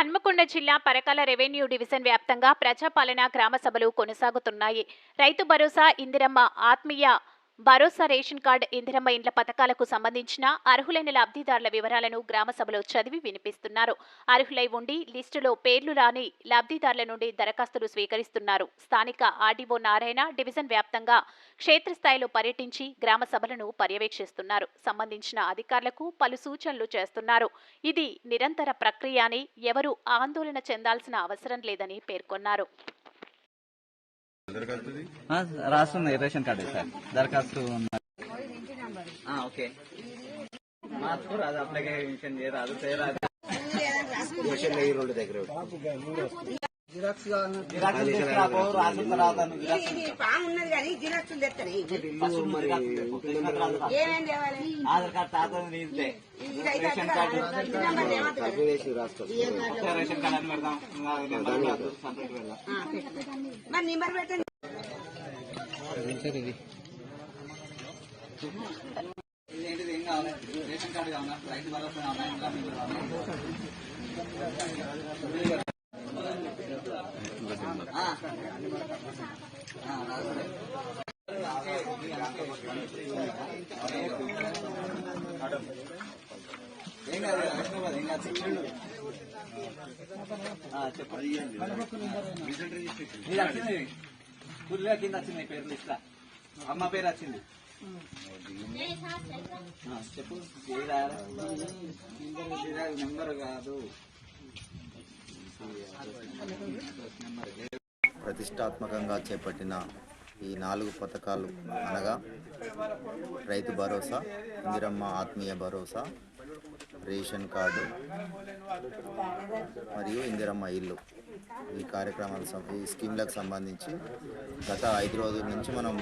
హన్మకొండ జిల్లా Parakala revenue division వ్యాప్తంగా ప్రజాపాలన గ్రామ సభలు కొనసాగుతున్నాయి. రైతు భరోసా ఇందిరమ్మ ఆత్మీయ భరోసా రేషన్ కార్డు ఇందిరమ్మ ఇండ్ల పథకాలకు సంబంధించిన అర్హులైన లబ్ధిదారుల వివరాలను గ్రామ సభలో చదివి వినిపిస్తున్నారు. అర్హులై ఉండి లిస్టులో పేర్లు రాని లబ్ధిదారుల నుండి దరఖాస్తులు స్వీకరిస్తున్నారు. స్థానిక ఆర్డీఓ నారాయణ డివిజన్ వ్యాప్తంగా క్షేత్రస్థాయిలో పర్యటించి గ్రామ సభలను పర్యవేక్షిస్తున్నారు. సంబంధించిన అధికారులకు పలు సూచనలు చేస్తున్నారు. ఇది నిరంతర ప్రక్రియ అని ఎవరూ ఆందోళన చెందాల్సిన అవసరం లేదని పేర్కొన్నారు. రాస్తుంది రేషన్ కార్డు సార్. దరఖాస్తు ఓకే. చేయరాదు చేయరాదు జిరాక్స్ తీసుకురాపో రాసిన తర్వాత నువ్వు జిరాక్స్ ఉన్నది కానీ జిరాక్స్ ఆధార్ కార్డు తాత నీదే. ఇదైతే రేషన్ కార్డు రేషన్ కార్డు అని పెడదాం. మరి నెంబర్ పెట్టండి ఇదేంటిది? ఏం కావాలి? రేషన్ కార్డు కావాలా? రైతు భరోసా కావాలా ఇంకా మీకు కావాలా ఆ. ఆ, రాసుకోండి. ఏం కాదు హైదరాబాద్ ఏం కాదు చెప్పండి ఇది వచ్చింది పుల్లిగా కింద వచ్చింది పేరు లిస్ట్ అమ్మ పేరు వచ్చింది చెప్పు. నెంబర్ కాదు నెంబర్ కాదు ప్రతిష్టాత్మకంగా చేపట్టిన ఈ నాలుగు పథకాలు అనగా రైతు భరోసా ఇందిరమ్మ ఆత్మీయ భరోసా రేషన్ కార్డు మరియు ఇందిరమ్మ ఇల్లు. ఈ కార్యక్రమాల ఈ స్కీమ్లకు సంబంధించి గత ఐదు రోజుల నుంచి మనం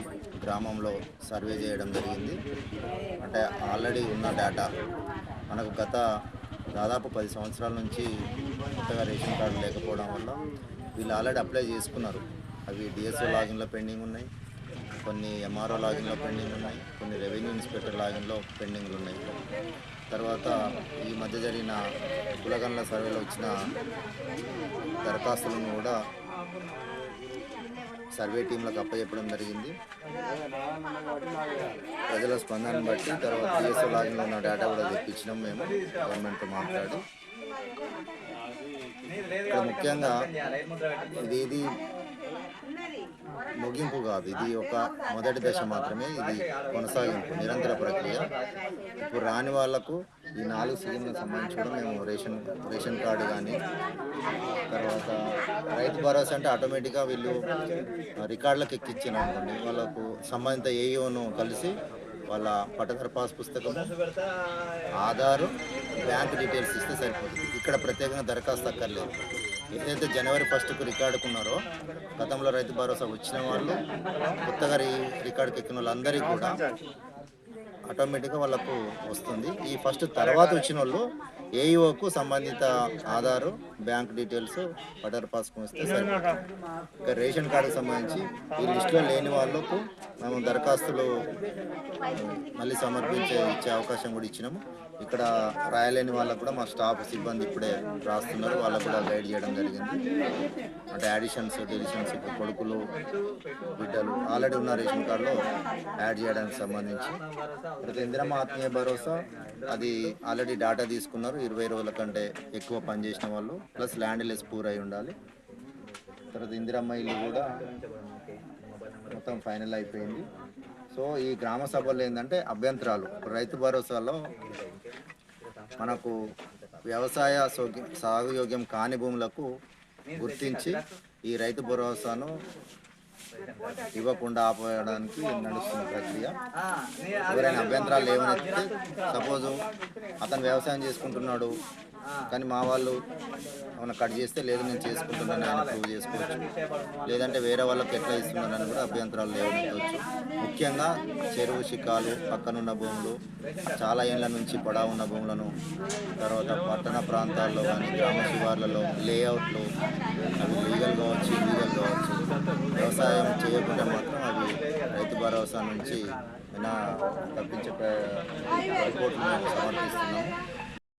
గ్రామంలో సర్వే చేయడం జరిగింది. అంటే ఆల్రెడీ ఉన్న డేటా. మనకు గత దాదాపు పది సంవత్సరాల నుంచి కొత్తగా రేషన్ కార్డు లేకపోవడం వల్ల వీళ్ళు ఆల్రెడీ అప్లై చేసుకున్నారు. అవి డిఎస్ఓ లాగిన్లో పెండింగ్ ఉన్నాయి. కొన్ని ఎంఆర్ఓ లాగిన్లో పెండింగ్ ఉన్నాయి. కొన్ని రెవెన్యూ ఇన్స్పెక్టర్ లాగిన్లో పెండింగ్లు ఉన్నాయి. తర్వాత ఈ మధ్య జరిగిన కులగన్ల సర్వేలో వచ్చిన దరఖాస్తులను కూడా సర్వే టీంలకు అప్పచెప్పడం జరిగింది. ప్రజల స్పందనను బట్టి తర్వాత డిఎస్ఓ లాగిన్లో ఉన్న డేటా కూడా తెప్పించినాం మేము. గవర్నమెంట్తో మాట్లాడి. ఇక్కడ ముఖ్యంగా ఇది ఇది ముగింపు కాదు. ఇది ఒక మొదటి దశ మాత్రమే ఇది కొనసాగింపు నిరంతర ప్రక్రియ. ఇప్పుడు రాని వాళ్ళకు ఈ నాలుగు సీజన్లకు సంబంధించి కూడా మేము రేషన్ రేషన్ కార్డు కానీ తర్వాత రైతు భరోసా అంటే ఆటోమేటిక్గా వీళ్ళు రికార్డులకు ఎక్కించిన వాళ్ళకు సంబంధిత ఏఈఓను కలిసి వాళ్ళ పట్టదారు పాస్ పుస్తకం ఆధారు బ్యాంక్ డీటెయిల్స్ ఇస్తే సరిపోతుంది. ఇక్కడ ప్రత్యేకంగా దరఖాస్తు అక్కర్లేదు. ఏదైతే జనవరి ఫస్ట్కు రికార్డుకున్నారో గతంలో రైతు భరోసా వచ్చిన వాళ్ళు కొత్తగా రికార్డుకి ఎక్కిన వాళ్ళందరికీ కూడా ఆటోమేటిక్గా వాళ్ళకు వస్తుంది. ఈ ఫస్ట్ తర్వాత వచ్చిన వాళ్ళు ఏఈఓకు సంబంధిత ఆధారు బ్యాంక్ డీటెయిల్స్ బటర్ పాస్కు ఇస్తే సరిపోతుంది. రేషన్ కార్డుకు సంబంధించి ఈ లిస్టులో లేని వాళ్ళకు మేము దరఖాస్తులు మళ్ళీ సమర్పించే ఇచ్చే అవకాశం కూడా ఇచ్చినాము. ఇక్కడ రాయలేని వాళ్ళకు కూడా మా స్టాఫ్ సిబ్బంది ఇప్పుడే రాస్తున్నారు. వాళ్ళకు కూడా గైడ్ చేయడం జరిగింది. అంటే యాడిషన్స్ డెలిషన్స్ ఇప్పుడు కొడుకులు బిడ్డలు ఆల్రెడీ ఉన్న రేషన్ కార్డులో యాడ్ చేయడానికి సంబంధించి. ప్రతి ఇందిరమ్మ ఆత్మీయ భరోసా అది ఆల్రెడీ డేటా తీసుకున్నారు. ఇరవై రోజుల కంటే ఎక్కువ పనిచేసిన వాళ్ళు. ప్లస్ ల్యాండ్ లెస్ పూర్ అయి ఉండాలి. తర్వాత ఇందిరమ్మ ఇల్లు కూడా మొత్తం ఫైనల్ అయిపోయింది. సో ఈ గ్రామ సభలు ఏంటంటే అభ్యంతరాలు రైతు భరోసాలో మనకు వ్యవసాయ సౌగ్య సాగు యోగ్యం కాని భూములకు గుర్తించి ఈ రైతు భరోసాను ఇవ్వకుండా ఆపేయడానికి నడుస్తున్న ప్రక్రియ. ఎవరైనా అభ్యంతరాలు లేవనెత్తితే సపోజు అతను వ్యవసాయం చేసుకుంటున్నాడు కానీ మా వాళ్ళు ఏమైనా కట్ చేస్తే లేదు నేను చేసుకుంటున్నాను ఆయన ప్రూవ్ చేసుకోవచ్చు. లేదంటే వేరే వాళ్ళకి ఎట్లా ఇస్తున్నారని కూడా అభ్యంతరాలు లేవనెత్తవచ్చు. ముఖ్యంగా చెరువు శిఖాలు పక్కనున్న భూములు చాలా ఏళ్ళ నుంచి పొడా ఉన్న భూములను తర్వాత పట్టణ ప్రాంతాల్లో కానీ గ్రామ శివార్లలో లేఅవుట్లు అవి లీగల్ కావచ్చు ఇల్లీగల్ కావచ్చు వ్యవసాయం చేయకుండా మాత్రం అవి రైతు భరోసా నుంచి వినా తప్పించే సమర్పిస్తున్నాము